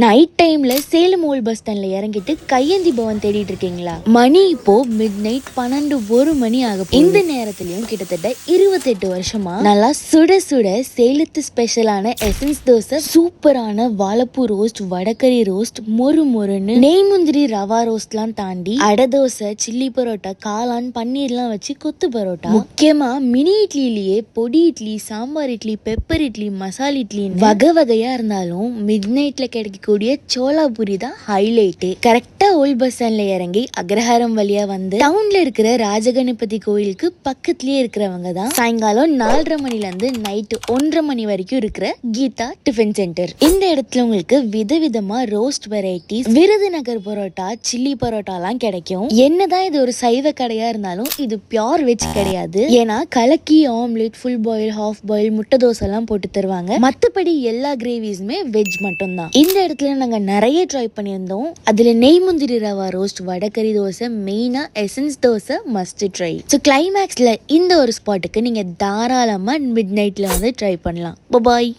Night டைம்ல Salem volt bus ஸ்டாண்ட்ல இறங்கிட்டு கையேந்தி பவன் தேடிட்டு இருக்கீங்களா? மணி இப்போ மிட் நைட் பன்னெண்டு ஒரு மணி ஆகும் இந்த நேரத்திலயும் கிட்டத்தட்ட இருபத்தெட்டு வருஷமா நல்லா சுட சுட சேலத்து ஸ்பெஷலான எசன்ஸ் தோசை சூப்பரான வாழைப்பூ ரோஸ்ட் வடகரி ரோஸ்ட் மொறு மொறுன்னு நெய்முந்திரி ரவா ரோஸ்ட்லாம் தாண்டி அடை தோசை சில்லி பரோட்டா காளான் பன்னீர்லாம் வச்சு கொத்து பரோட்டா. முக்கியமா மினி இட்லிலேயே பொடி இட்லி சாம்பார் இட்லி பெப்பர் இட்லி மசால் இட்லி வகை வகையா இருந்தாலும் மிட் நைட்ல இருக்கக்கூடிய சோலாபுரி தான் ஹைலைட்டு கரெக்டா ஓல்ட் பஸ் ஸ்டாண்ட்ல இறங்கி அக்ரஹாரம் வழியா வந்து டவுன்ல இருக்கிற ராஜகணபதி கோயிலுக்கு பக்கத்துலயே இருக்கிறவங்க தான் சாயங்காலம் நாலரை மணில இருந்து நைட்டு ஒன்றரை மணி வரைக்கும் இருக்கிற கீதா டிஃபன் சென்டர் இந்த இடத்துல உங்களுக்கு விதவிதமா roast varieties Virudhunagar parotta chilli பரோட்டாலாம் கிடைக்கும். என்னதான் இது ஒரு சைவ கடையா இருந்தாலும் இது பியோர் வெஜ் கிடையாது. ஏன்னா கலக்கி omelette full boil half boil முட்டை தோசை எல்லாம் போட்டு தருவாங்க. மத்தபடி எல்லா கிரேவிஸுமே வெஜ் மட்டும்தான். இந்த இடத்துல நாங்கள் நிறைய ட்ரை பண்ணியிருந்தோம். அதில் நெய் முந்திரி ரவா ரோஸ்ட் வடகறி தோசை மெயினாக essence dosa must try so கிளைமேக்ஸில் இந்த ஒரு ஸ்பாட்டுக்கு நீங்கள் தாராளமாக மிட் நைட்டில் வந்து ட்ரை பண்ணலாம். பாய்